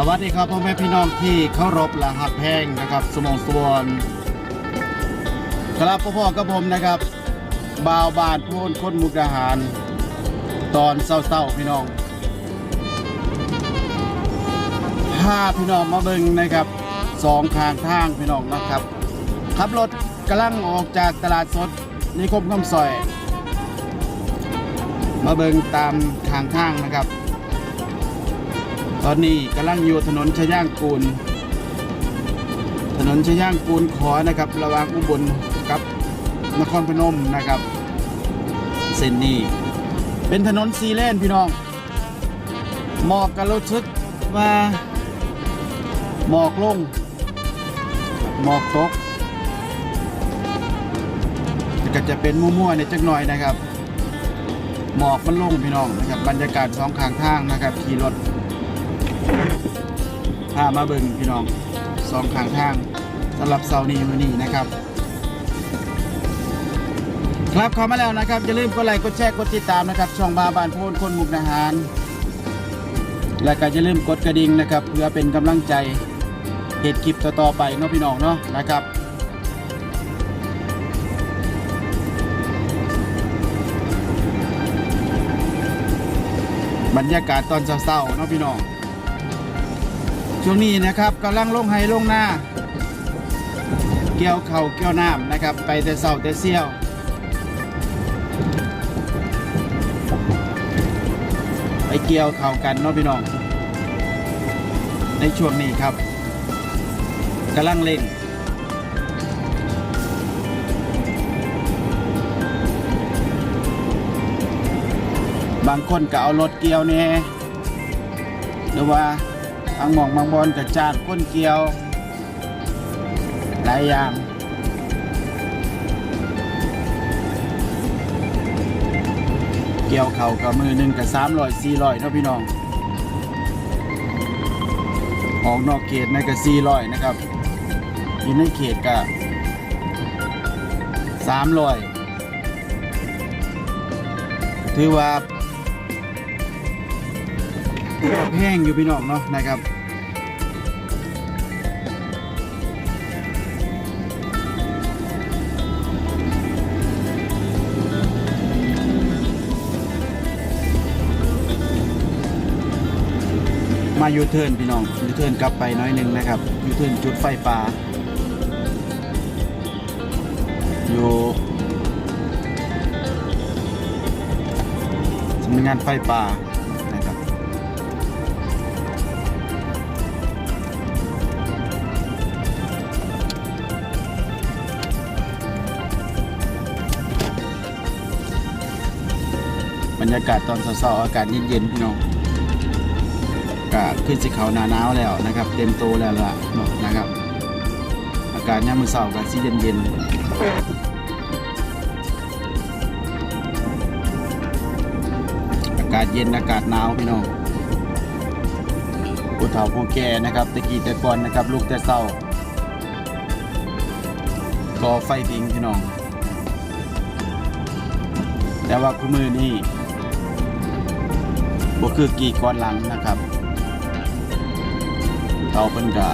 สวัสดีครับพ่อแม่พี่น้องที่เคารพและหักแพงนะครับ สมองสวนครับพ่อๆกับผมนะครับบ่าวบานพูนคนมุกดาหาร ตอนเศร้าๆพี่น้องพาพี่น้องมาเบิ่งนะครับสองข้างทางพี่น้องนะครับขับรถกำลังออกจากตลาดสดนิคมคำซอย มาเบิ่งตามข้างทางนะครับ อนนี้กำลังอยู่ถนนชย่างกูล ถนนชย่างกูลขอนะครับ ระหว่างอุบลกับนครพนมนะครับ เส้นนี้ เป็นถนนซีเลนพี่น้องหมอกกันรู้สึกว่าหมอกลงหมอกตกก็จะเป็นมั่วๆในจักหน่อยนะครับ หมอกมันลงพี่น้องนะครับบรรยากาศสองข้างทางนะครับ ขี่รถามาเบิ่งพี่น้องสองข้างทางสำหรับเสาร์นี้มือนี้นะครับ ครับเข้ามาแล้วนะครับอย่าลืมกดไลค์กดแชร์กดติดตามนะครับ ช่องบาบานโพนคนมุกนาหาร และก็อย่าลืมกดกระดิ่งนะครับ เพื่อเป็นกำลังใจเหตุคลิปต่อๆไปเนาะพี่น้องเนาะนะครับบรรยากาศตอนเศร้าๆเนาะพี่น้อง ช่วงนี้นะครับกำลังลงไฮลงหน้า เกี่ยวเข่าเกี่ยวน้ำนะครับ ไปแต่เสาแต่เสี้ยวไปเกี่ยวเข่ากันเนาะพี่น้อง ในช่วงนี้ครับกำลังเล่งบางคนก็เอารถเกี่ยวเนี่ยหรือว่า บางหมองบางบอลกับจานก้นเกลียว หลายอย่างเกี่ยวเข่ากับมือหนึ่งกับสามร้อยสี่ร้อยเนาะพี่น้องออกนอกเขตในกับสี่ร้อยนะครับอยู่ในเขตกับสามร้อยถือว่าถือว่าแพงอยู่พี่น้องเนาะนะครับ ยูเทิร์นพี่น้องยูเทิร์นกลับไปน้อยหนึ่งนะครับยูเทิร์นจุดไฟป่าอยู่สำนักงานไฟป่านะครับบรรยากาศตอนเช้าๆอากาศเย็นๆพี่น้อง ก็ขึ้นสิเขาหนาหนาวแล้วนะครับ เต็มโตแล้วล่ะนะครับ อากาศยามมื้อเช้าก็สิเย็นๆอากาศเย็นอากาศหนาวพี่น้องผู้เฒ่าผู้แก่นะครับตะกี้แต่ก่อนนะครับ ลูกแต่เศร้าก็ไฟพิงพี่น้อง แต่ว่าคู่มือนี่บ่คือกี่ก้อนหลังนะครับ เราเพิ่นกะ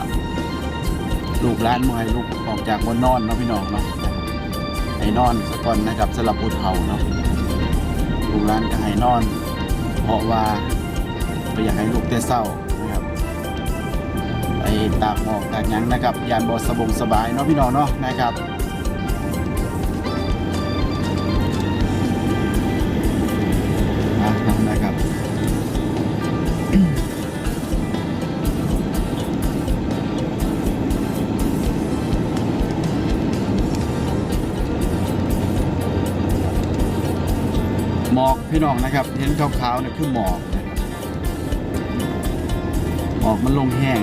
ลูกร้านมวยลูกออกจากบนนอนเนาะพี่น้องเนาะให้นอนสักก่อนนะครับสำหรับผู้เฒ่าเนาะลูกร้านก็ให้นอน เพราะว่าไปอยากให้ลูกแต่เศร้านะครับไปตากหมอกตากหยังนะครับยานบอสบงสบายเนาะพี่น้องเนาะนะครับ พี่น้องนะครับเห็นขาวๆเนี่ยคือหมอกนะครับหมอกมันลงแห้ง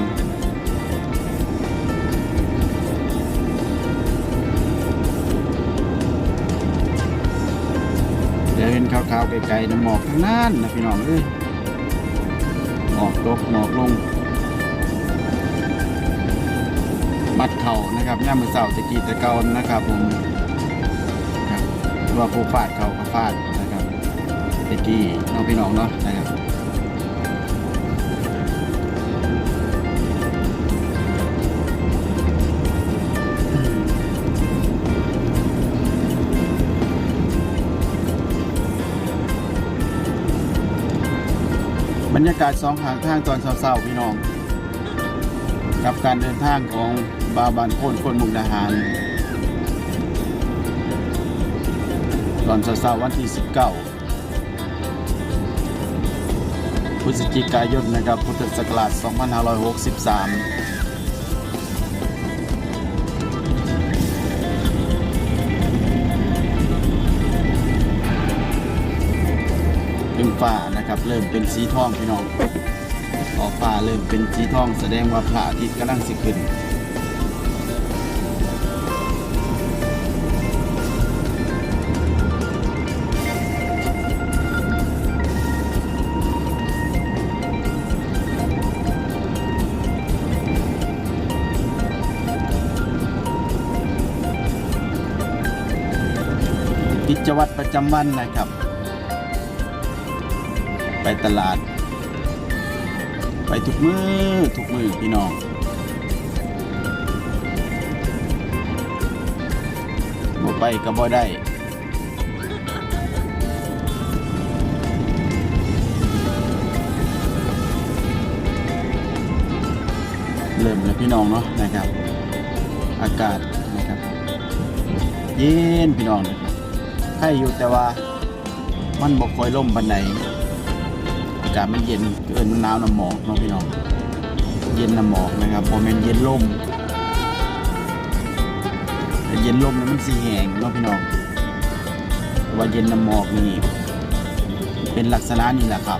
เดี๋ยวเห็นขาวๆไกลๆนะหมอกทั้งนั้นนะพี่น้องเอ้ยหมอกตกหมอกลงมัดเข่านะครับย่ามือเสาตะกี้ตะเกานะครับผมว่าผู้ฟาดเขาก็ฟาด ซิตี้น้องพี่น้องเนาะนะครับบรรยากาศสองหางทางตอนเศร้าๆพี่น้อง กับการเดินทางของบาบานโคนคนมุกดาหาร ตอนเศร้าวันที่ 19 พฤศจิกายนนะครับ พุทธศักราช 2563เป็นฟ้านะครับ เริ่มเป็นสีทองพี่น้องออกฟ้าเริ่มเป็นสีทองแสดงว่าพระอาทิตย์กำลังสิขึ้น จวัตรประจำวันนะครับ ไปตลาด ไปทุกมือทุกมือพี่น้องบ่ไปก็บ่ได้เริ่มแล้วพี่น้องเนาะนะครับ อากาศนะครับ เย็นพี่น้องนะครับ ให้อยู่แต่ว่ามันบ่ค่อยล่มบันไดอากาศมันเย็นเกินมันหนาวน้ำหมอกเนาะพี่น้อง เย็นน้ำหมอกนะครับพอมันเย็นล่มแต่เย็นล่มนั้นมันสีแหงเนาะพี่น้องแต่ว่าเย็นน้ำหมอกนี่เป็นลักษณะนี้แหละครับ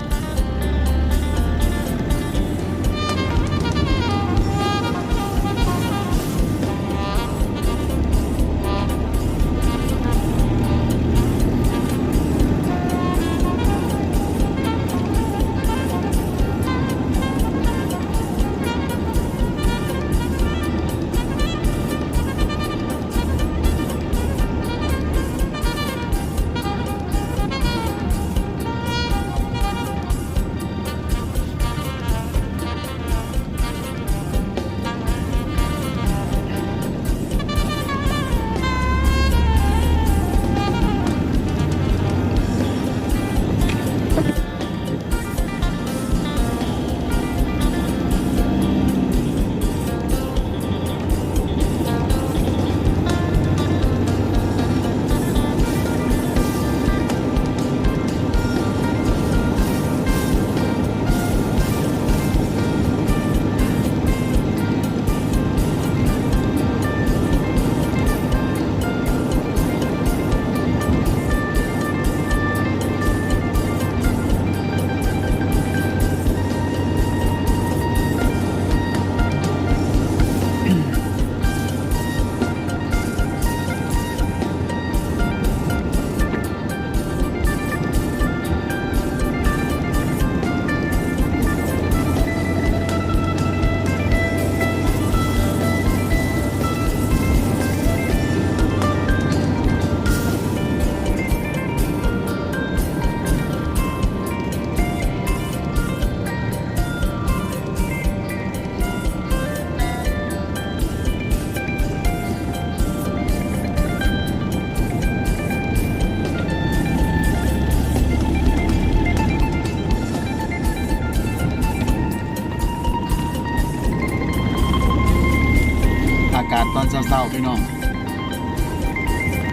ตอนเช้าๆพี่น้อง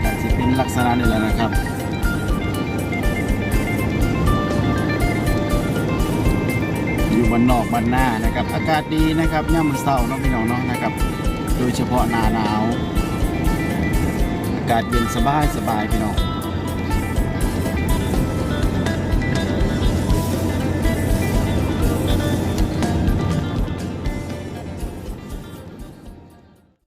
อาจจะเป็นลักษณะนี้แหละนะครับอยู่บนนอกบ้านหน้านะครับ อากาศดีนะครับย่ามมือเช้าเนาะพี่น้องเนาะนะครับ โดยเฉพาะหนาหนาว อากาศเย็นสบายสบายพี่น้อง